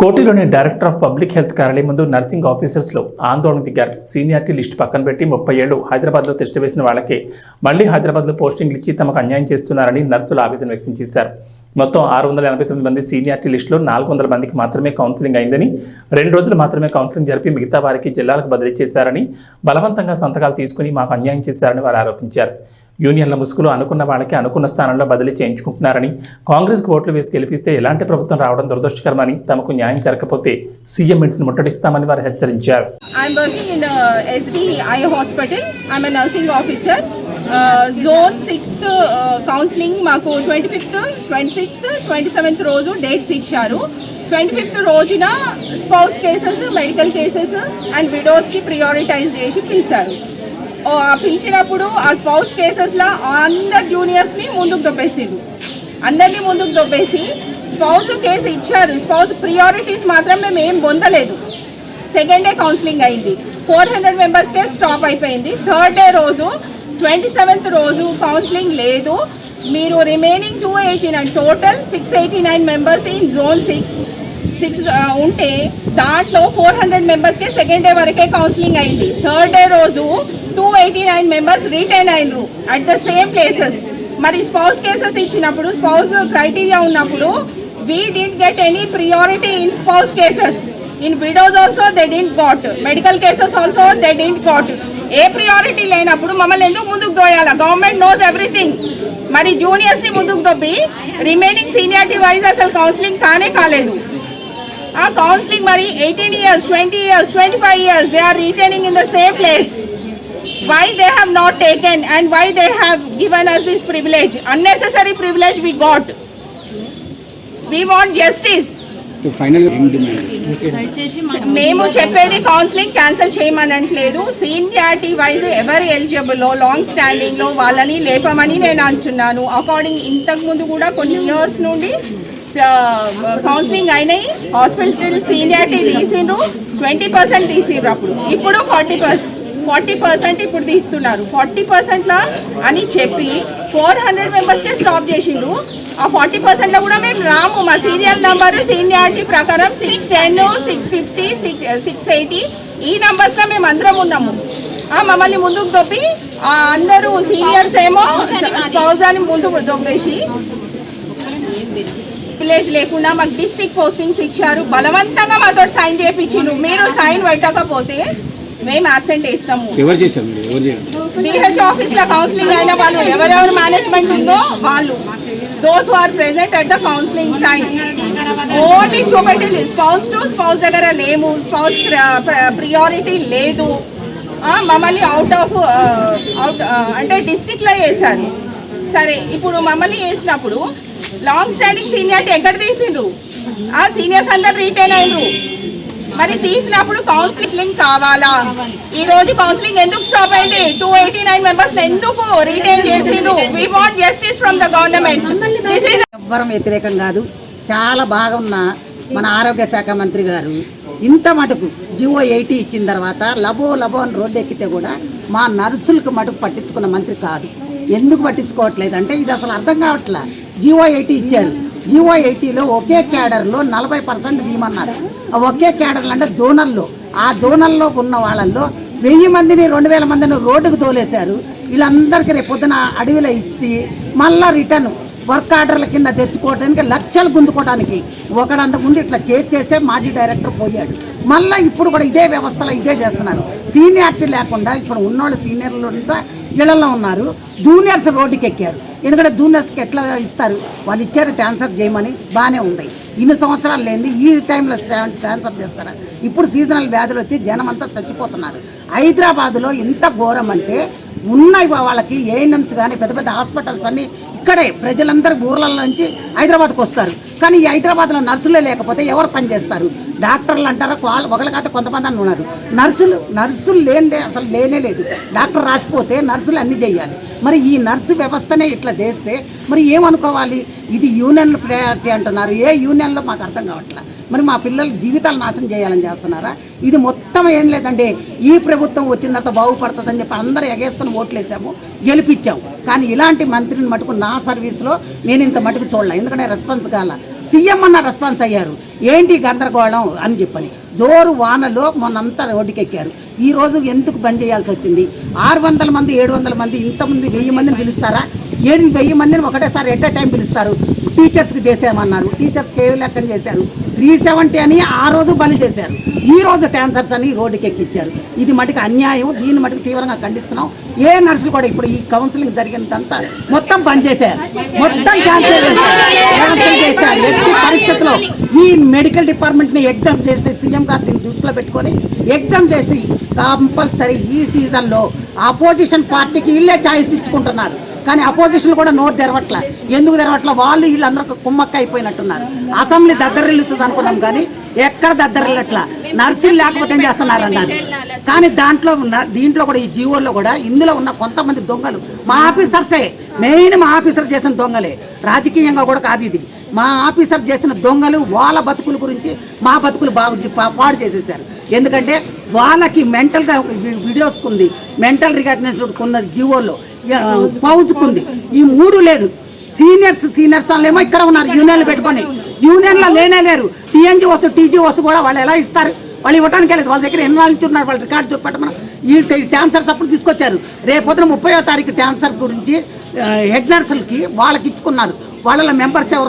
కోటిలోని director of public health కార్యాలయం ముందు nursing ఆఫీసర్స్లో ఆందోళన దిగారు. సీనియారిటీ లిస్ట్ పక్కన పెట్టి ముప్పై ఏళ్ళు హైదరాబాద్లో టెస్ట్ వేసిన వాళ్ళకి మళ్ళీ హైదరాబాద్లో పోస్టింగ్లు ఇచ్చి తమకు అన్యాయం చేస్తున్నారని నర్సులు ఆవేదన వ్యక్తం చేశారు. మొత్తం ఆరు వందల ఎనభై తొమ్మిది మంది సీనియారిటీ లిస్టులో నాలుగు వందల మందికి మాత్రమే కౌన్సిలింగ్ అయిందని రెండు రోజులు మాత్రమే కౌన్సిలింగ్ జరిపి మిగతా వారికి జిల్లాలకు బదిలీ చేశారని బలవంతంగా సంతకాలు తీసుకుని మాకు అన్యాయం చేశారని వారు ఆరోపించారు. యూనియన్ల ముసుగులు అనుకున్న వాళ్ళకి అనుకున్న స్థానంలో బదిలీ చేయించుకుంటున్నారని కాంగ్రెస్కు ఓట్లు వేసి గెలిపిస్తే ఎలాంటి ప్రభుత్వం రావడం దురదృష్టకరమని తమకు న్యాయం జరగకపోతే సీఎం ఇంటిని ముట్టడిస్తామని వారు హెచ్చరించారు. జోన్ సిక్స్త్ కౌన్సిలింగ్ మాకు twenty fifth twenty sixth twenty seventh రోజు డేట్స్ ఇచ్చారు. ట్వంటీ ఫిఫ్త్ రోజున spouse cases medical cases and విడోస్కి prioritise చేసి పిలిచారు. ఆ పిలిచినప్పుడు ఆ స్పౌస్ కేసెస్లో అందరు జూనియర్స్ని ముందుకు దొబ్బేసిండు అందరినీ ముందుకు దొబ్బేసి స్పౌస్ కేసు ఇచ్చారు. స్పౌస్ ప్రియారిటీస్ మాత్రం మేము ఏం పొందలేదు. సెకండ్ డే కౌన్సిలింగ్ అయింది. ఫోర్ హండ్రెడ్ మెంబర్స్కే స్టాప్ అయిపోయింది. థర్డ్ డే రోజు ట్వంటీ సెవెంత్ రోజు కౌన్సిలింగ్ లేదు. మీరు remaining two eighty nine total six eighty nine members in zone six six ఉంటే దాంట్లో ఫోర్ హండ్రెడ్ మెంబర్స్కే సెకండ్ డే వరకే కౌన్సిలింగ్ అయింది. థర్డ్ డే రోజు two eighty nine members retain అయినరు at the same places మరి స్పౌస్ కేసెస్ ఇచ్చినప్పుడు spouse criteria ఉన్నప్పుడు we didn't get any priority in spouse cases in widows also they didn't got medical cases also they didn't got a priority లేనప్పుడు మమ్మల్ని ఎందుకు ముందుకు దోయాలా government knows everything మరి జూనియర్స్ని ముందుకు దొబ్బి రిమైనింగ్ సీనియారిటీ వైజ్ అసలు కౌన్సిలింగ్ కానే కాలేదు. ఆ కౌన్సిలింగ్ మరి eighteen years twenty years twenty five years they are retaining in the same place why they have not taken and why they have given us this privilege unnecessary privilege we got we want justice మేము చెప్పేది counselling cancel చేయమనట్లేదు. Seniority wise ఎవరు ఎలిజిబుల్లో long స్టాండింగ్లో వాళ్ళని లేపమని నేను అంటున్నాను. According ఇంతకుముందు కూడా కొన్ని ఇయర్స్ నుండి కౌన్సిలింగ్ అయినాయి. హాస్పిటల్ సీనియారిటీ తీసిండ్రు. ట్వంటీ పర్సెంట్ తీసిండ్రు అప్పుడు. ఇప్పుడు ఫార్టీ పర్సెంట్ ఫార్టీ పర్సెంట్ ఇప్పుడు తీస్తున్నారు. ఫార్టీ పర్సెంట్లా అని చెప్పి ఫోర్ హండ్రెడ్ మెంబర్స్కే స్టాప్ చేసిండ్రు. ఆ ఫార్టీ పర్సెంట్లో కూడా మేము రాము. మా సీరియల్ నంబర్ సీనియారిటీ ప్రకారం six ten six fifty six six eighty. ఈ నంబర్స్లో మేము అందరం ఉన్నాము. మమ్మల్ని ముందుకు ఆ అందరూ సీనియర్స్ ఏమో థౌజండ్ ముందుకు దొబ్బేసి విలేజ్ లేకుండా మాకు డిస్ట్రిక్ట్ పోస్టింగ్స్ ఇచ్చారు. బలవంతంగా మాతో సైన్ చేయించిండ్రు మీరు సైన్ పెట్టకపోతే మేము అబ్సెంట్ వేస్తాము. డిహెచ్ ఆఫీస్లో కౌన్సిలింగ్ అయిన వాళ్ళు ఎవరెవరు మేనేజ్మెంట్ ఉందో వాళ్ళు. Those are present at the counselling time only చూపెట్టింది spouse to spouse దగ్గర లేము. స్పౌస్ ప్రియారిటీ లేదు. మమ్మల్ని అవుట్ ఆఫ్ అవుట్ అంటే డిస్ట్రిక్ట్లో వేశారు సరే ఇప్పుడు మమ్మల్ని వేసినప్పుడు లాంగ్ స్టాండింగ్ సీనియారిటీ ఎక్కడ తీసిండ్రు? ఆ సీనియర్స్ అందరు రిటైన్ అయినరు. మరి తీసినప్పుడు కౌన్సిలింగ్ కావాలా? ఈ రోజు కౌన్సిలింగ్ ఎందుకు స్టాప్ అయింది? టూ ఎయిటీ నైన్ మెంబర్స్ ఎందుకు రిటైన్ చేసిండ్రు? We want justice from the government ఎవ్వరం వ్యతిరేకం కాదు. చాలా బాగున్న మన ఆరోగ్య శాఖ మంత్రి గారు ఇంత మటుకు జివో ఎయిటీ ఇచ్చిన తర్వాత లబో లబో అని రోడ్డు ఎక్కితే కూడా మా నర్సులకు మటుకు పట్టించుకున్న మంత్రి కాదు. ఎందుకు పట్టించుకోవట్లేదు? అంటే ఇది అసలు అర్థం కావట్లే? జివో ఎయిటీ ఇచ్చారు. జివో ఎయిటీలో ఒకే క్యాడర్లో నలభై పర్సెంట్ తీయమన్నారు. ఒకే క్యాడర్లు అంటే జోనల్లో. ఆ జోనల్లో ఉన్న వాళ్ళల్లో వెయ్యి మందిని రెండు వేల మందిని రోడ్డుకు తోలేశారు. వీళ్ళందరికీ రేపు పొద్దున అడవిలో ఇచ్చి మళ్ళా రిటర్న్ వర్క్ ఆర్డర్ల కింద తెచ్చుకోవడానికి లక్షలు గుంజుకోవడానికి ఒకడంతకుముందు ఇట్లా చేసే మాజీ డైరెక్టర్ పోయాడు. మళ్ళీ ఇప్పుడు కూడా ఇదే వ్యవస్థలో ఇదే చేస్తున్నారు. సీనియారిటీ లేకుండా ఇప్పుడు ఉన్నోళ్ళు సీనియర్లు అంతా ఇళ్ళలో ఉన్నారు. జూనియర్స్ రోడ్డుకి ఎక్కారు ఎందుకంటే జూనియర్స్కి ఎట్లా ఇస్తారు? వాళ్ళు ఇచ్చారు ట్రాన్స్ఫర్ చేయమని బాగానే ఉంది. ఇన్ని సంవత్సరాలు లేని ఈ టైంలో ట్రాన్స్ఫర్ చేస్తారా? ఇప్పుడు సీజనల్ వ్యాధులు వచ్చి జనం అంతా చచ్చిపోతున్నారు. హైదరాబాదులో ఎంత ఘోరం అంటే ఉన్నాయి వాళ్ళకి ఏఎన్ఎంస్ కానీ పెద్ద పెద్ద హాస్పిటల్స్ అన్నీ ఇక్కడే ప్రజలందరూ ఊర్ల నుంచి హైదరాబాద్కు వస్తారు. కానీ ఈ హైదరాబాద్లో నర్సులే లేకపోతే ఎవరు పని చేస్తారు? డాక్టర్లు అంటారా? వాళ్ళు ఒకళ్ళు కాదు కొంతమంది అని ఉన్నారు. నర్సులు నర్సులు లేనిదే అసలు లేనే లేదు. డాక్టర్ రాసిపోతే నర్సులు అన్నీ చేయాలి. మరి ఈ నర్సు వ్యవస్థనే ఇట్లా చేస్తే మరి ఏమనుకోవాలి? ఇది యూనియన్ ప్రయారిటీ అంటున్నారు. ఏ యూనియన్లో మాకు అర్థం కావట్లేదు మరి మా పిల్లల జీవితాలు నాశనం చేయాలని చేస్తున్నారా? ఇది మొత్తం మొత్తం ఏం లేదండి. ఈ ప్రభుత్వం వచ్చిన తర్వాత బాగుపడుతుందని చెప్పి అందరూ ఎగేసుకుని ఓట్లు వేసాము గెలిపించాము. కానీ ఇలాంటి మంత్రిని మటుకు నా సర్వీస్లో నేను ఇంత మటుకు చూడలే. ఎందుకంటే రెస్పాన్స్ కాల. సీఎం అన్న రెస్పాన్స్ అయ్యారు. ఏంటి గందరగోళం అని చెప్పని. జోరు వానలో మొన్నంతా రోడ్డుకెక్కారు. ఈ రోజు ఎందుకు బంద్ చేయాల్సి వచ్చింది? ఆరు వందల మంది ఏడు వందల మంది ఇంతమంది వెయ్యి మందిని పిలుస్తారా? ఏడు వెయ్యి మందిని ఒకటేసారి ఎట్ టైం పిలుస్తారు? టీచర్స్కి చేసామన్నారు టీచర్స్కి ఏ లెక్కన చేశారు? త్రీ సెవెంటీ అని ఆ రోజు బలి చేశారు. ఈ రోజు ట్యాన్సర్స్ అని రోడ్డుకి ఎక్కించారు ఇది మటుకు అన్యాయం. దీన్ని మటుకు తీవ్రంగా ఖండిస్తున్నాం. ఏ నర్సులు కూడా ఇప్పుడు ఈ కౌన్సిలింగ్ జరిగినంతా మొత్తం బంద్ చేశారు. మొత్తం క్యాన్సిల్ చేశారు. క్యాన్సిల్ చేశారు. ఎట్టి పరిస్థితుల్లో ఈ మెడికల్ డిపార్ట్మెంట్ని ఎగ్జామ్ చేసి సీఎం గారు దీన్ని దృష్టిలో పెట్టుకొని ఎగ్జామ్ చేసి కంపల్సరీ ఈ సీజన్లో అపోజిషన్ పార్టీకి వీళ్ళే ఛాయిస్ ఇచ్చుకుంటున్నారు. కానీ అపోజిషన్ కూడా నోట్ తెరవట్లా. ఎందుకు తెరవట్ల? వాళ్ళు వీళ్ళందరూ కుమ్మక్క అయిపోయినట్టున్నారు అసెంబ్లీ దద్దరిల్లుతుంది అనుకున్నాం కానీ ఎక్కడ దద్దరిల్లట్లా? నర్సులు లేకపోతే ఏం చేస్తున్నారన్నారు. కానీ దాంట్లో ఉన్న దీంట్లో కూడా ఈ జీవోల్లో కూడా ఇందులో ఉన్న కొంతమంది దొంగలు మా ఆఫీసర్సే. మెయిన్ మా ఆఫీసర్ చేసిన దొంగలే. రాజకీయంగా కూడా కాదు ఇది. మా ఆఫీసర్ చేసిన దొంగలు వాళ్ళ బతుకుల గురించి మా బతుకులు బాగు పాడు చేసేసారు ఎందుకంటే వాళ్ళకి మెంటల్గా వీడియోస్కి ఉంది. మెంటల్ రికగ్నైజ్డ్ ఉన్నది జీవోల్లో. పౌజ్కి ఉంది ఈ మూడు లేదు. సీనియర్స్ సీనియర్స్ వాళ్ళేమో ఇక్కడ ఉన్నారు యూనియన్లు పెట్టుకొని. యూనియన్లో లేనే లేరు. టీఎన్జీ వస్తు టీజీ వస్తు కూడా వాళ్ళు ఎలా ఇస్తారు? వాళ్ళు ఇవ్వడానికి లేదు వాళ్ళ దగ్గర ఎన్ని వాళ్ళ నుంచి ఉన్నారు? వాళ్ళు రికార్డు చూపెట్టమని. ఈ ట్యాన్సర్స్ అప్పుడు తీసుకొచ్చారు. రేపు పొద్దున ముప్పయో తారీఖు ట్యాన్సర్ గురించి హెడ్ నర్సులకి వాళ్ళకి ఇచ్చుకున్నారు. వాళ్ళ మెంబర్స్ ఎవరు